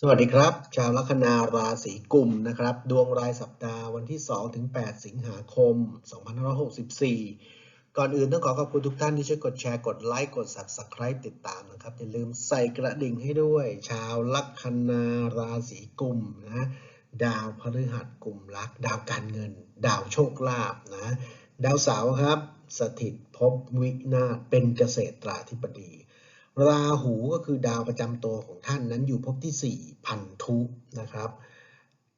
สวัสดีครับ ชาวลัคนาราศีกุมนะครับ ดวงรายสัปดาห์วันที่ 2 ถึง 8 สิงหาคม 2564 ก่อนอื่นต้องขอขอบคุณทุกท่านที่ช่วยกดแชร์กดไลค์กด Subscribe ติดตามนะครับ อย่าลืมใส่กระดิ่งให้ด้วย ชาวลัคนาราศีกุมนะดาวพฤหัสกุมรัก ดาวการเงิน ดาวโชคลาภนะดาวเสาร์ครับ สถิตภพวินาเป็นเกษตราธิบดี ราหูก็คือดาวประจำตัวของท่านนั้นอยู่ภพที่4พันธุนะครับ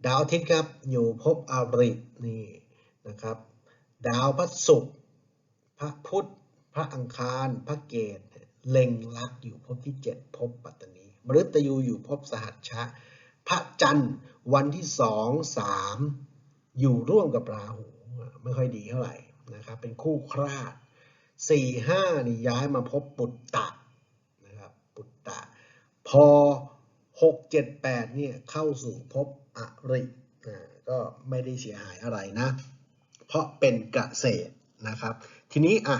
ดาวอาทิตย์ครับอยู่ภพอรินี่นะครับ ดาวพระศุกร์พระพุธพระอังคาร พระเกตเล็งลักอยู่ภพที่ 7ภพปัตตานีมฤตยูอยู่ภพสหัชชะ พระจันทร์วันที่สองสามอยู่ร่วมกับราหูไม่ค่อยดีเท่าไหร่นะครับ เป็นคู่คราดสี่ห้านี่ย้ายมาพบปุตตะนะครับปุตตะ พอหกเจ็ดแปดเนี่ยเข้าสู่ภพอริก็ไม่ได้เสียหายอะไรนะ เพราะเป็นเกษตรนะครับ ทีนี้อะ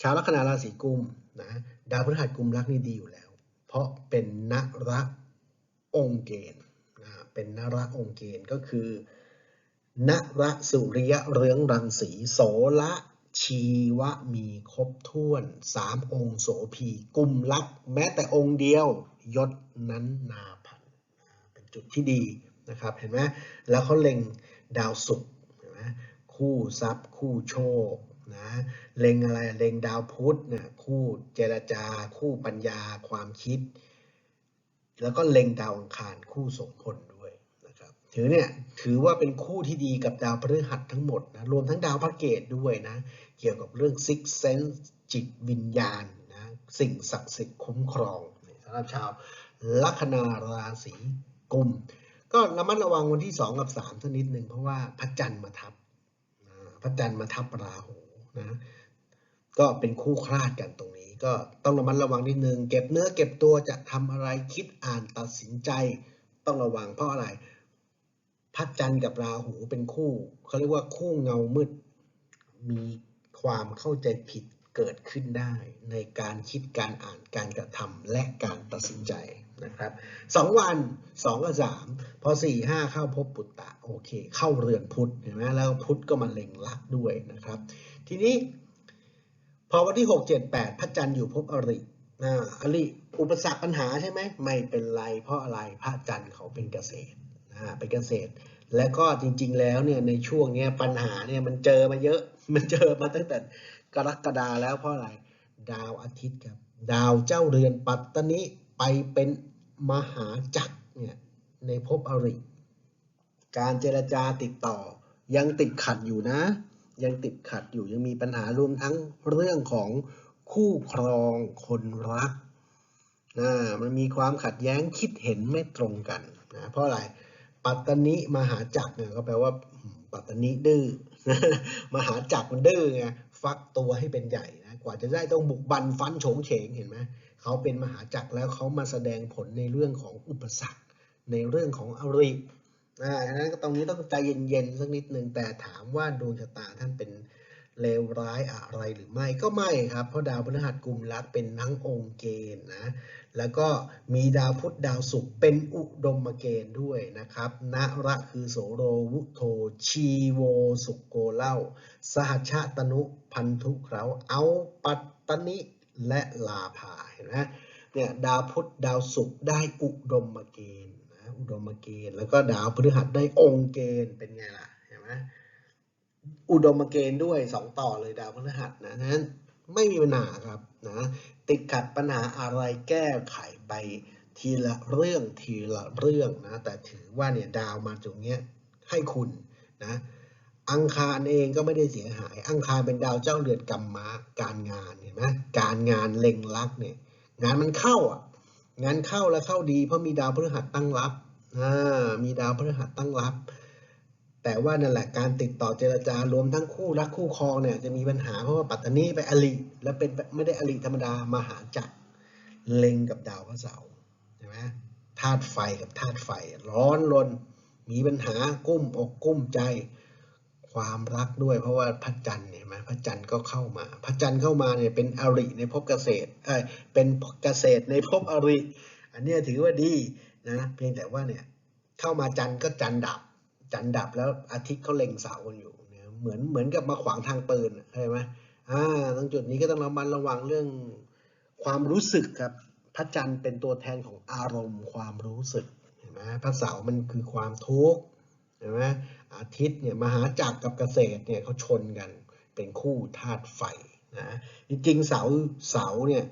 ชาวลัคนาราศีกุมนะดาวพฤหัสกุมรักนี่ดีอยู่แล้ว เพราะเป็นนระองค์เกณฑ์นะเป็นนระองค์เกณฑ์ก็คือนระสุริยะเรืองรังสีโสละชีวะมีครบถ้วนสามองค์โสพีกุมลักแม้แต่องค์เดียว ยศนั้นนาพันเป็นจุดที่ดีนะครับเห็นไหมแล้วเขาเล็งดาวศุกร์เห็นไหมคู่ทรัพย์ คู่โชคนะเล็งอะไรเล็งดาวพุธนี่ยคู่เจรจา คู่ปัญญาความคิด แล้วก็เล็งดาวอังคารคู่สมพลด้วยนะครับถือเนี่ยถือว่าเป็นคู่ที่ดีกับดาวพฤหัสทั้งหมดนะรวมทั้งดาวพระเกตด้วยนะเกี่ยวกับเรื่อง six sense จิตวิญญาณนะสิ่งศักดิ์สิทธิ์คุ้มครองำหรับชาวลัคนาราศีกุม ก็ระมัดระวังวันที่ 2 กับ 3 สักนิดหนึ่งเพราะว่าพระจันทร์มาทับพระจันทร์มาทับราหูนะก็เป็นคู่คลาดกันตรงนี้ ก็ต้องระมัดระวังนิดนึงเก็บเนื้อเก็บตัวจะทำอะไรคิดอ่านตัดสินใจ ต้องระวังเพราะอะไรพระจันทร์กับราหูเป็นคู่เขาเรียกว่าคู่เงามืด มีความเข้าใจผิด เกิดขึ้นได้ในการคิดการอ่านการกระทำและการตัดสินใจนะครับสองวันสองกับสามพอสี่ห้าเข้าพบปุตตะโอเค เข้าเรือนพุทธเห็นไหมแล้วพุทธก็มาเล็งลักด้วยนะครับ ทีนี้ พอวันที่หกเจ็ดแปดพระจันทร์อยู่พบอริอ่าอริอุปสรรคปัญหาใช่ไหมไม่เป็นไร เพราะอะไรพระจันทร์เขาเป็นเกษตรอ่าเป็นเกษตร และก็จริง ๆ แล้วเนี่ยในช่วงเนี้ยปัญหาเนี่ยมันเจอมาเยอะมันเจอมาตั้งแต่ กรกฎาแล้วเพราะอะไร ดาวอาทิตย์ครับ ดาวเจ้าเรือนปัตตนิไปเป็นมหาจักรเนี่ยในภพอริ การเจรจาติดต่อ ยังติดขัดอยู่นะ ยังติดขัดอยู่ยังมีปัญหารวมทั้งเรื่องของคู่ครองคนรักนะมันมีความขัดแย้งคิดเห็นไม่ตรงกันนะเพราะอะไรปัตตนิมหาจักรเนี่ยก็แปลว่าปัตตนิดื้อมหาจักรมันดื้อไง ฟักตัวให้เป็นใหญ่นะกว่าจะได้ต้องบุกบันฟันโฉงเฉงเห็นไหมเขาเป็นมหาจักรแล้วเขามาแสดงผลในเรื่องของอุปสรรค ในเรื่องของอริอ่าฉะนั้นตรงนี้ต้องใจเย็นๆสักนิดหนึ่งแต่ถามว่าดวงชะตาท่านเป็น เลวร้ายอะไรหรือไม่ก็ไม่ครับ เพราะดาวพฤหัสกลุ่มรักเป็นทั้งองค์เกณฑ์นะแล้วก็มีดาวพุธดาวศุกร์เป็นอุดมเกณฑ์ด้วยนะครับนระคือโสโรวุโทชีโวสุโกเล่า สหัชชะตนุพันธุเขาเอาปัตตนิและลาภาเห็นไหมเนี่ยดาวพุธดาวศุกร์ได้อุดมเกณฑ์นะอุดมเกณฑ์ แล้วก็ดาวพฤหัสได้องค์เกณฑ์เป็นไงล่ะเห็นไหม อุดมเกณฑ์ด้วยสองต่อเลยดาวพฤหัสนะนั้นไม่มีปัญหาครับนะติดขัดปัญหาอะไรแก้ไขไปทีละเรื่องทีละเรื่องนะแต่ถือว่าเนี่ยดาวมาตรงเนี้ยให้คุณนะอังคารเองก็ไม่ได้เสียหาย อังคารเป็นดาวเจ้าเรือนกรรมะการงานเห็นไหมการงานเล็งลักเนี่ยงานมันเข้าอะงานเข้าแล้วเข้าดีเพราะมีดาวพฤหัสตั้งรับอ่ามีดาวพฤหัสตั้งรับ แต่ว่านั่นแหละการติดต่อเจรจารวมทั้งคู่รักคู่ครองเนี่ยจะมีปัญหาเพราะว่าปัตตานีไปอลิแล้วเป็นไม่ได้อลิธรรมดามาหาจักรเล็งกับดาวพระเสาร์ใช่ไหมธาตุไฟกับธาตุไฟ ร้อนรนมีปัญหากุ้มอกกุ้มใจความรักด้วย เพราะว่าพระจันทร์เนี่ยมาพระจันทร์ก็เข้ามา พระจันทร์เข้ามาเนี่ยเป็นอริในภพเกษตรเอ้เป็นเกษตรในภพอริ อันนี้ถือว่าดีนะเพียงแต่ว่าเนี่ยเข้ามาจันทร์ก็จันทร์ดับ จันดับแล้วอาทิตย์เขาเล็งเสากันอยู่เนี่ยเหมือนเหมือนกับมาขวางทางปืนอะเข้าใจไหมอ่าตรงจุดนี้ก็ต้องระมัดระวังเรื่องความรู้สึกครับพระจันทร์เป็นตัวแทนของอารมณ์ความรู้สึกเห็นไหมพระเสาร์มันคือความทุกข์เห็นไหมอาทิตย์เนี่ยมหาจักรกับเกษตรเนี่ยเขาชนกันเป็นคู่ธาตุไฟนะจริงๆเสาเสาเนี่ย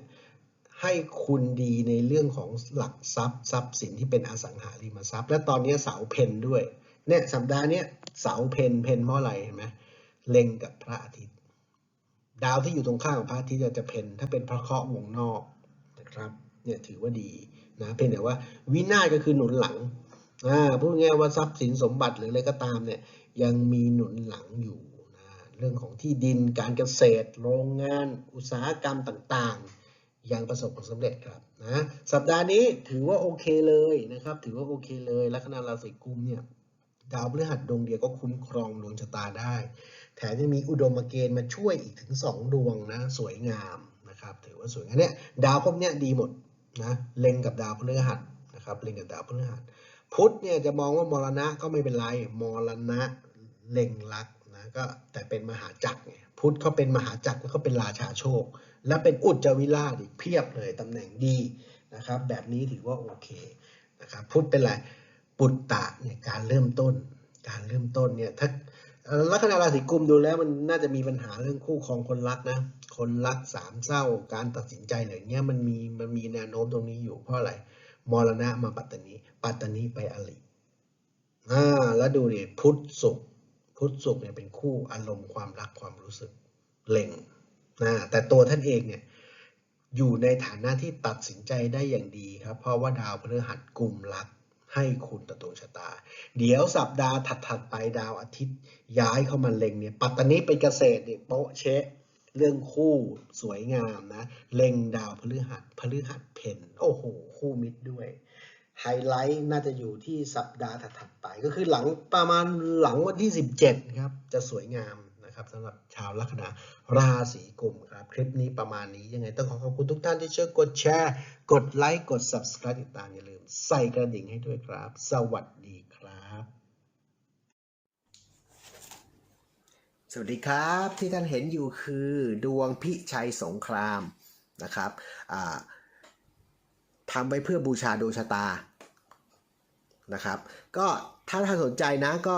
ให้คุณดีในเรื่องของหลักทรัพย์ทรัพย์สินที่เป็นอสังหาริมทรัพย์ และตอนนี้เสาเพนด้วย เนี่ยสัปดาห์นี้เสาเพนเพนเพราะอะไรเห็นไหมเล็งกับพระอาทิตย์ ดาวที่อยู่ตรงข้ามของพระอาทิตย์จะเพนถ้าเป็นพระเคราะห์วงนอกนะครับเนี่ยถือว่าดีนะเพียงแต่ว่าวินาศก็คือหนุนหลังอ่าพูดง่ายว่าทรัพย์สินสมบัติหรืออะไรก็ตามเนี่ยยังมีหนุนหลังอยู่นะเรื่องของที่ดินการเกษตร โรงงาน อุตสาหกรรมต่างๆ ยังประสบผลสำเร็จครับนะสัปดาห์นี้ถือว่าโอเคเลยนะครับ ถือว่าโอเคเลยลัคนาราศีกุมเนี่ย ดาวพฤหัสดวงเดียวก็คุ้มครองดวงชะตาได้ แถมยังมีอุดมเกณฑ์มาช่วยอีกถึง 2 ดวงนะสวยงามนะครับถือว่าสวยงามเนี่ยดาวพวกเนี้ยดีหมดนะเล็งกับดาวพฤหัสนะครับเล็งกับดาวพฤหัสพุธเนี่ยจะมองว่ามรณะก็ไม่เป็นไรมรณะเล็งลักนะก็แต่เป็นมหาจักรไงพุธเขาเป็นมหาจักรแล้วก็เป็นราชาโชค และเป็นอุจจวิราชอีกเพียบเลยตำแหน่งดีนะครับแบบนี้ถือว่าโอเคนะครับพุธเป็นไร ปุตตะเนี่ยการเริ่มต้น การเริ่มต้นเนี่ยถ้าลัคนาราศีกุมดูแล้วมันน่าจะมีปัญหาเรื่องคู่ครองคนรักนะ คนรักสามเศร้าการตัดสินใจอะไรเงี้ยมันมีมันมีแนวโน้มตรงนี้อยู่เพราะอะไรมรณะมาปัตตานีปัตตานีไปอริอ่าแล้วดูดิพุทธสุขพุทธสุขเนี่ยเป็นคู่อารมณ์ความรักความรู้สึกเล็งนะแต่ตัวท่านเองเนี่ยอยู่ในฐานะที่ตัดสินใจได้อย่างดีครับ เพราะว่าดาวพฤหัสกุมรัก ให้คุณต่อดวงชะตา เดี๋ยวสัปดาห์ถัดๆไปดาวอาทิตย์ ย้ายเข้ามาเล็งเนี่ย ปัตตานีเป็นเกษตรเนี่ยโป๊ะเชะเรื่องคู่สวยงามนะ เล็งดาวพฤหัสพฤหัสเพนโอ้โห คู่มิตรด้วย ไฮไลท์น่าจะอยู่ที่สัปดาห์ถัดๆไป ก็คือหลังประมาณหลังวันที่ 17 ครับ จะสวยงาม นะครับสำหรับชาวลัคนาราศีกุมครับ คลิปนี้ประมาณนี้ยังไงต้องขอขอบคุณทุกท่านที่ช่วยกดแชร์ กดไลค์กด Subscribe ติดตามอย่าลืม ใส่กระดิ่งให้ด้วยครับ สวัสดีครับ สวัสดีครับที่ท่านเห็นอยู่คือดวงพิชัยสงครามนะครับทำไว้เพื่อบูชาดวงชะตานะครับ ก็ถ้าท่านสนใจนะก็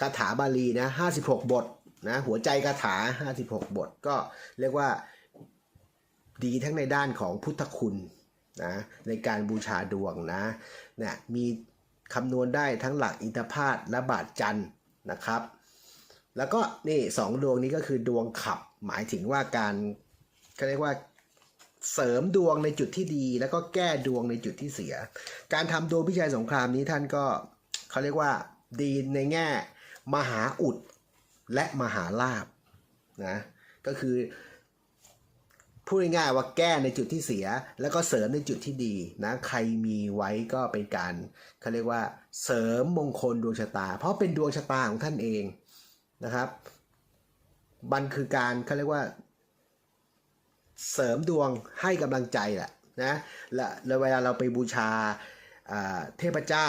คาถาบาลีนะ56บทนะหัวใจคาถา56บทก็เรียกว่าดีทั้งในด้านของพุทธคุณนะในการบูชาดวงนะเนี่ยมีคำนวณได้ทั้งหลักอินทพาตและบาทจันทร์นะครับ แล้วก็นี่สองดวงนี้ก็คือดวงขับหมายถึงว่าการเขาเรียกว่าเสริมดวงในจุดที่ดี แล้วก็แก้ดวงในจุดที่เสีย การทำดวงพิชัยสงครามนี้ท่านก็เขาเรียกว่าดีในแง่ มหาอุดและมหาลาบนะก็คือพูดง่ายๆว่าแก้ในจุดที่เสีย แล้วก็เสริมในจุดที่ดีนะใครมีไว้ก็เป็นการเขาเรียกว่าเสริมมงคลดวงชะตา เพราะเป็นดวงชะตาของท่านเองนะครับมันคือการเขาเรียกว่า เสริมดวงให้กำลังใจแหละนะและ้วเวลาเราไปบูชาเทพเจ้า